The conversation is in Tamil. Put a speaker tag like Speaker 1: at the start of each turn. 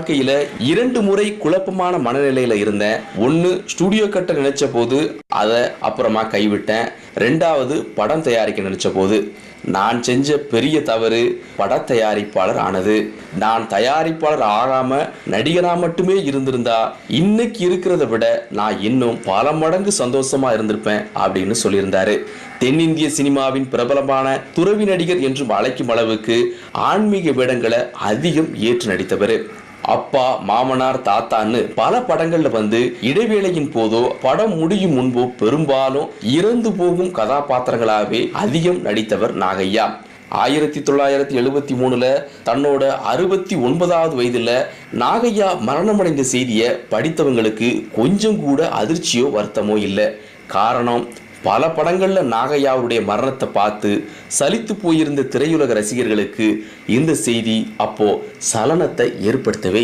Speaker 1: வாழ்க்கையில இரண்டு முறை குழப்பமான மனநிலையில இருந்தேன். ஒன்னு ஸ்டுடியோ கட்ட நினைச்ச போது அதை அப்புறமா கைவிட்டேன். ரெண்டாவது படம் தயாரிக்க நினைச்ச போது நான் செஞ்ச பெரிய தவறு பட தயாரிப்பாளர் ஆனது. நான் தயாரிப்பாளர் ஆகாம நடிகரா மட்டுமே இருந்திருந்தா இன்னைக்கு இருக்கிறத விட நான் இன்னும் பல மடங்கு சந்தோஷமா இருந்திருப்பேன் அப்படின்னு சொல்லியிருந்தாரு. தென்னிந்திய சினிமாவின் பிரபலமான துறவி நடிகர் என்றும் அழைக்கும் அளவுக்கு ஆன்மீக வேடங்களை அதிகம் ஏற்று நடித்தவர். அப்பா மாமனார் தாத்தான்னு பல படங்கள்ல வந்து இடைவேளையின் போதோ படம் முடியும் முன்போ பெரும்பாலும் இறந்து போகும் கதாபாத்திரங்களாகவே அதிகம் நடித்தவர் நாகையா. ஆயிரத்தி தொள்ளாயிரத்தி எழுபத்தி மூணுல தன்னோட அறுபத்தி ஒன்பதாவது வயதுல நாகையா மரணமடைந்த செய்தியை படித்தவங்களுக்கு கொஞ்சம் கூட அதிர்ச்சியோ வருத்தமோ இல்லை. காரணம் பல படங்கள்ல நாகையாவுடைய மரணத்தை பார்த்து சலித்து போயிருந்த திரையுலக ரசிகர்களுக்கு இந்த செய்தி அப்போ சலனத்தை ஏற்படுத்தவே